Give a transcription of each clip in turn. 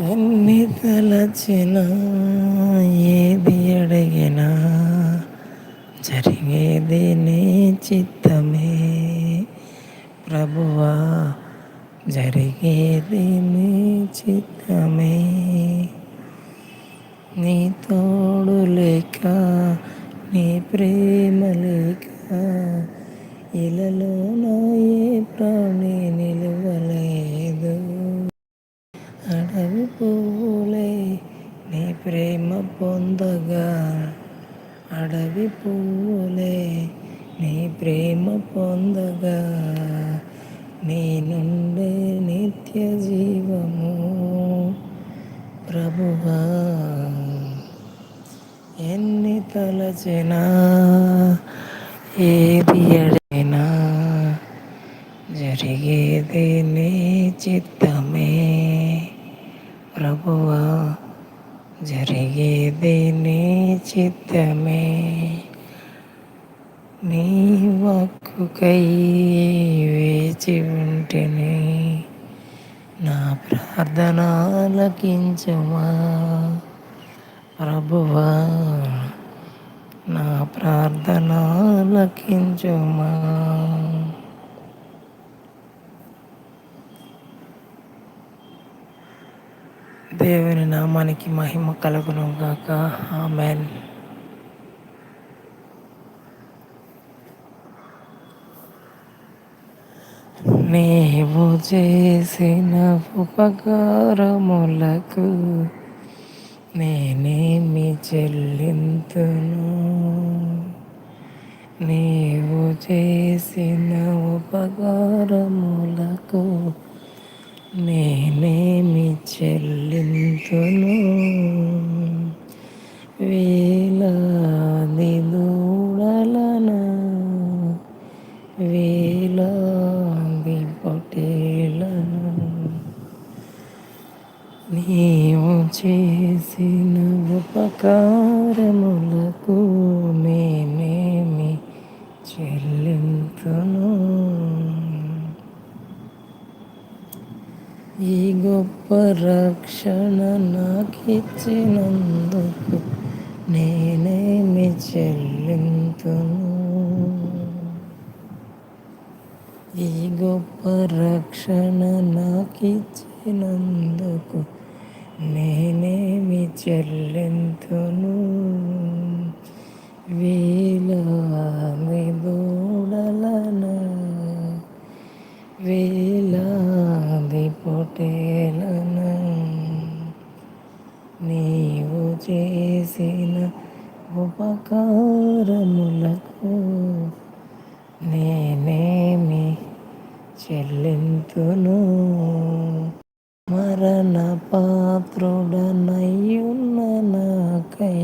ఎన్ని తలచినా ఏది అడిగినా జరిగేది నీ చిత్తమే. ప్రభువా జరిగేది నీ చిత్తమే. నీ తోడు లేక నీ ప్రేమ లేక ఇలలో నా ఏ ప్రాణి నిలవలేదు. పువ్వులే నీ ప్రేమ పొందగా. అడవి పువ్వులే నీ ప్రేమ పొందగా. నీ నుండే నిత్య జీవము. ప్రభువా ఎన్ని తలచినా ఏది అడిగినా జరిగేది నీ చిత్తం. ఎక్కువ జరిగేది నీ చిత్తమే నీ వాక్కుకై వేచి ఉంటేనే నా ప్రార్థన ఆలకించుమా ప్రభువా నా ప్రార్థన ఆలకించుమా దేవుని నామానికి మహిమ కలుగును గాక ఆమెన్. నీవు చేసిన ఉపకారములకు నేనేమి చెల్లింతును? నీవు చేసిన ఉపకారములకు నేనేమి చెల్లింతును? వేలాది దూడలను వేలాది పొటేలను నీవు చేసిన ఉపకారములకు నేనేమి చెల్లింతును ఈ గొప్ప రక్షణ నాకిచ్చినందుకు నేనేమి చెల్లింతును? ఈ గొప్ప రక్షణ నాకిచ్చినందుకు నేనేమి చెల్లింతును? వేలాది ఉపకారములకు నేనేమి చెల్లింతును? మరణ పాత్రుడనయ్యున్న నాకై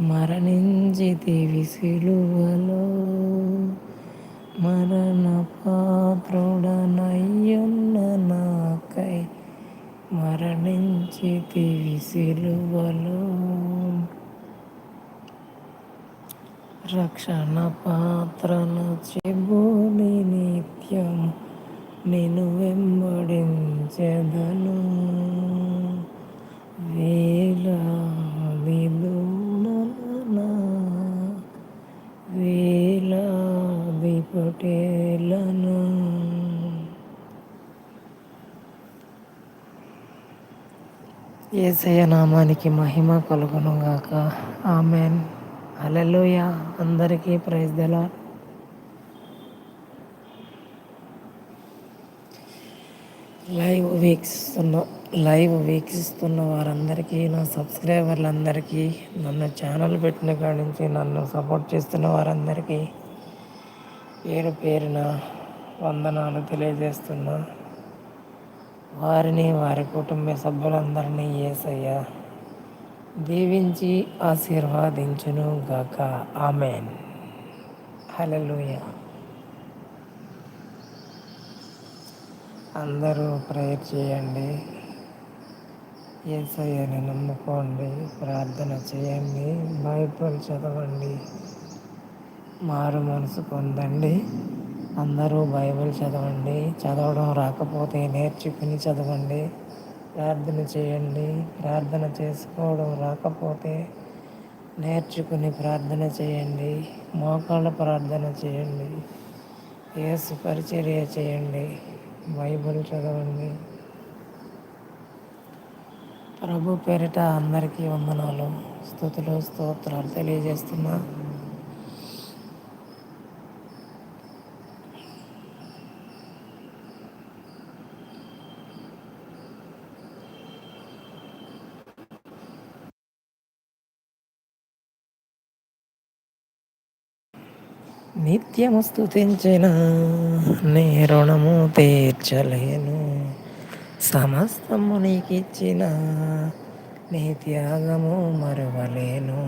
మరణించితివి సిలువలో మరణ పాత్రుడనయ్యున్న నాకై మరణించితివి సిలువలో రక్షణ పాత్రను చెబుని నిత్యం నేను వెంబడించెదను. వేలాది దూడలనా వేలాది పొటేలను ఏసయ నామానికి మహిమ కలుగునుగాక. ఆమెన్. అలలోయ అందరికీ ప్రైజ్ దెలా లైవ్ వీక్షిస్తున్న లైవ్ వీక్షిస్తున్న వారందరికీ నా సబ్స్క్రైబర్లందరికీ నన్ను ఛానల్ పెట్టిన కాడి నుంచి నన్ను సపోర్ట్ చేస్తున్న వారందరికీ పేరు పేరున వందనాలు తెలియజేస్తున్నా. వారిని వారి కుటుంబ సభ్యులందరినీ ఏసయ్యా దీవించి ఆశీర్వాదించును గాక. ఆమెన్. హలలుయ అందరూ ప్రేయర్ చేయండి. ఏసయ్యని నమ్ముకోండి. ప్రార్థన చేయండి. బైబుల్ చదవండి. మారు మనసు పొందండి. అందరూ బైబిల్ చదవండి. చదవడం రాకపోతే నేర్చుకుని చదవండి. ప్రార్థన చేయండి. ప్రార్థన చేసుకోవడం రాకపోతే నేర్చుకుని ప్రార్థన చేయండి. మోకాళ్ళ ప్రార్థన చేయండి. ఏసు పరిచర్య చేయండి. బైబిల్ చదవండి. ప్రభు పేరిట అందరికీ వందనాలు. స్థుతులు స్తోత్రాలు తెలియజేస్తున్నా. నిత్యము స్థుతించిన నీ రుణము తీర్చలేను. సమస్తము నీకిచ్చిన నీ త్యాగము మరువలేను.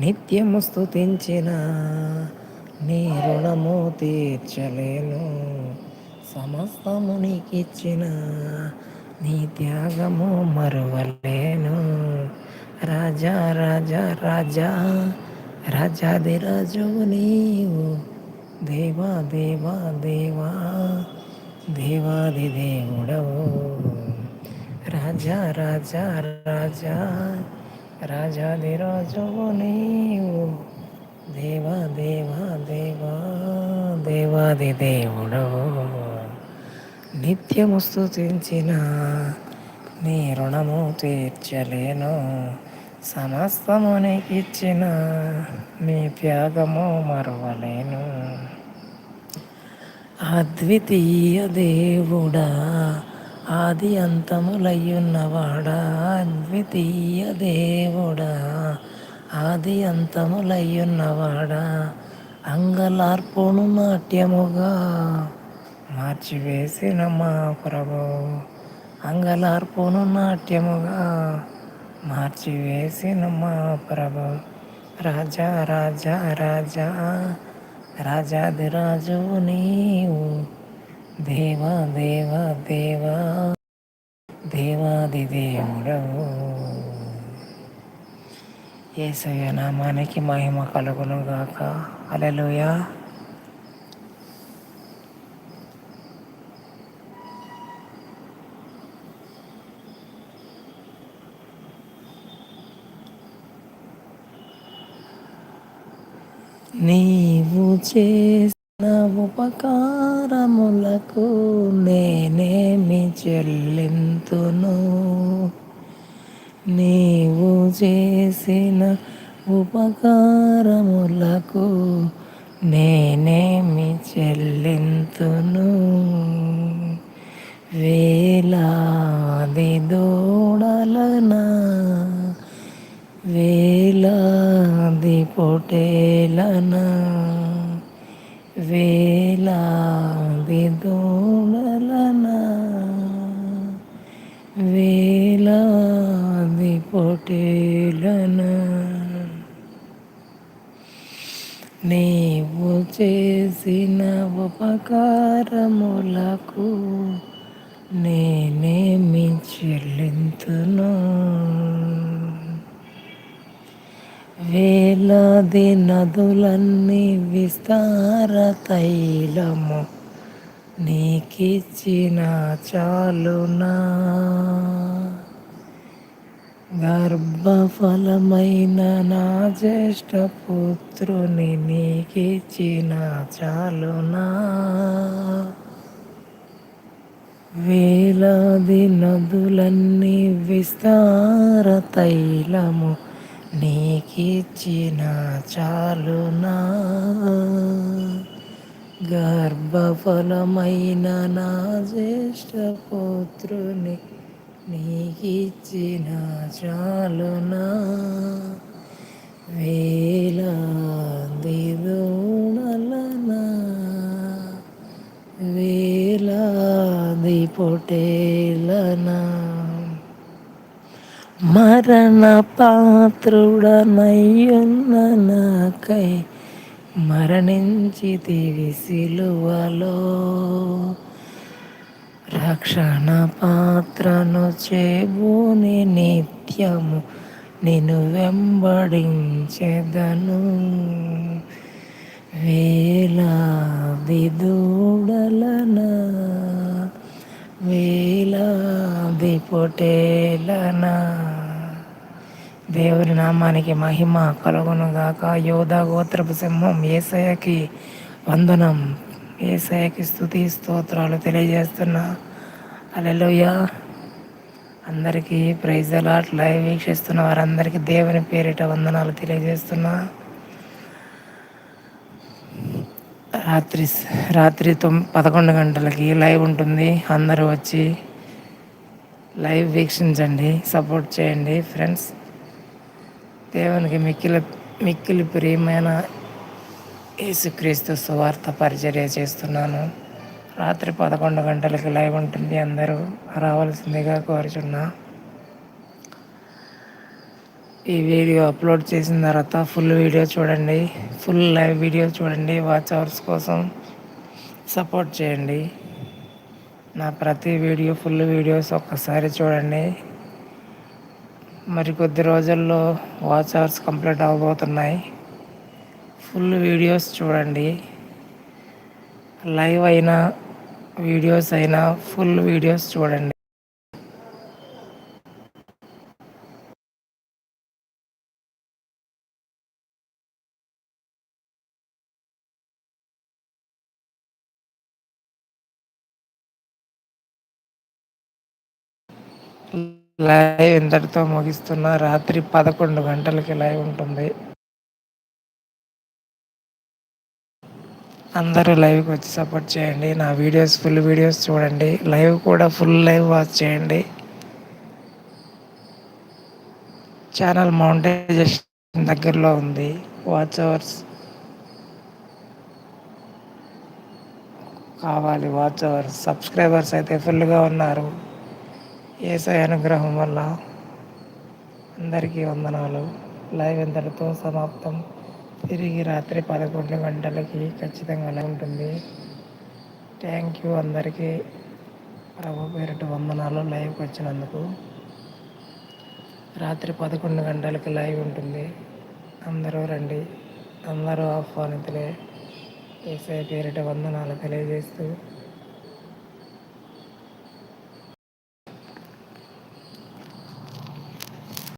నిత్యము స్థుతించిన నీ రుణము తీర్చలేను. సమస్తము నీకిచ్చిన నీ త్యాగము మరువలేను. రాజా రాజా రాజా రాజాది రాజువు నీవు దేవా దేవా దేవా దేవాది దేవుడవు రాజా రాజా రాజా రాజాది రాజువు నీవు దేవా దేవా దేవా దేవాది దేవుడవు నిత్యము స్థుతించిన నీ రుణము తీర్చలేను సమస్తము ఇచ్చిన మీ త్యాగము మరవలేను. అద్వితీయ దేవుడా ఆది అంతములయ్యున్నవాడా అద్వితీయ దేవుడా ఆది అంతములయ్యున్నవాడా అంగలార్పును నాట్యముగా మార్చివేసిన మా ప్రభు అంగలార్పును నాట్యముగా మార్చివేసిన మా ప్రభు. రాజా రాజా రాజా రాజాదిరాజు నీవు. దేవా దేవా దేవా దేవాది దేవుడవు. ఏసయ్య నామానికి మహిమ కలుగును గాక అలెలుయా నీవు చేసిన ఉపకారములకు నేనేమి చెల్లింతును? నీవు చేసిన ఉపకారములకు నేనేమి చెల్లింతును? వేలాది దూడలనా వేలాది పొటేలన వేలాది దూడలన వేలాది పొటేలన. నీవు చేసిన ఉపకారములకు నేనేమి చెల్లింతును వేలాది నదులన్నీ విస్తార తైలము నీకిచ్చిన చాలునా? గర్భఫలమైన నా జ్యేష్ఠ పుత్రుని నీకిచ్చిన చాలునా? వేలాది నదులన్నీ విస్తార తైలము నీకిచ్చిన చాలునా? గర్భఫలమైన నా జ్యేష్ఠ పుత్రుని నీకిచ్చిన చాలునా? వేలాది దూడలనా వేలాది పొటేలనా? మరణ పాత్రుడనయ్యున్న నాకై మరణించితివి సిలువలో. రక్షణ పాత్రను చేబూని నిత్యము నిన్ను వెంబడించెదను. వేలాది దూడలనా వేలా పొ దేవుని నామానికి మహిమ కలుగునుగాక. యోధ గోత్రపు సింహం ఏసయకి వందనం. ఏసయకి స్థుతి స్తోత్రాలు తెలియజేస్తున్నా. అలెలుయ అందరికీ ప్రైజ్ అలాట్ లైవ్ వీక్షిస్తున్న వారందరికీ దేవుని పేరిట వందనాలు తెలియజేస్తున్నా. రాత్రి రాత్రి తొమ్ పదకొండు గంటలకి లైవ్ ఉంటుంది. అందరూ వచ్చి లైవ్ వీక్షించండి సపోర్ట్ చేయండి ఫ్రెండ్స్. దేవునికి మిక్కిలి మిక్కిలి ప్రియమైన యేసుక్రీస్తు సువార్త పరిచర్య చేస్తున్నాను. రాత్రి పదకొండు గంటలకి లైవ్ ఉంటుంది అందరూ రావాల్సిందిగా కోరుచున్నా. ఈ వీడియో అప్లోడ్ చేసిన తర్వాత ఫుల్ వీడియో చూడండి ఫుల్ లైవ్ వీడియో చూడండి వాచ్ అవర్స్ కోసం సపోర్ట్ చేయండి. నా ప్రతి వీడియో ఫుల్ వీడియోస్ ఒక్కసారి చూడండి. మరి కొద్ది రోజుల్లో వాచ్ అవర్స్ కంప్లీట్ అవ్వబోతున్నాయి ఫుల్ వీడియోస్ చూడండి. లైవ్ అయినా వీడియోస్ అయినా ఫుల్ వీడియోస్ చూడండి. లైవ్ ఇంతటితో ముగిస్తున్నా. రాత్రి పదకొండు గంటలకి లైవ్ ఉంటుంది. అందరూ లైవ్కి వచ్చి సపోర్ట్ చేయండి. నా వీడియోస్ ఫుల్ వీడియోస్ చూడండి. లైవ్ కూడా ఫుల్ లైవ్ వాచ్ చేయండి. ఛానల్ మౌంటైజేషన్ దగ్గరలో ఉంది. వాచ్ అవర్స్ కావాలి. వాచ్ అవర్స్ సబ్స్క్రైబర్స్ అయితే ఫుల్గా ఉన్నారు. ఏసై అనుగ్రహం వల్ల అందరికీ వందనాలు. లైవ్ ఇంతటితో సమాప్తం. తిరిగి రాత్రి పదకొండు గంటలకి ఖచ్చితంగా ఉంటుంది. థ్యాంక్ యూ అందరికీ. ప్రభు పేరిట వందనాలు లైవ్కి వచ్చినందుకు. రాత్రి పదకొండు గంటలకి లైవ్ ఉంటుంది. అందరూ రండి. అందరూ ఆహ్వానితులే. ఏసై పేరిట వందనాలు తెలియజేస్తూ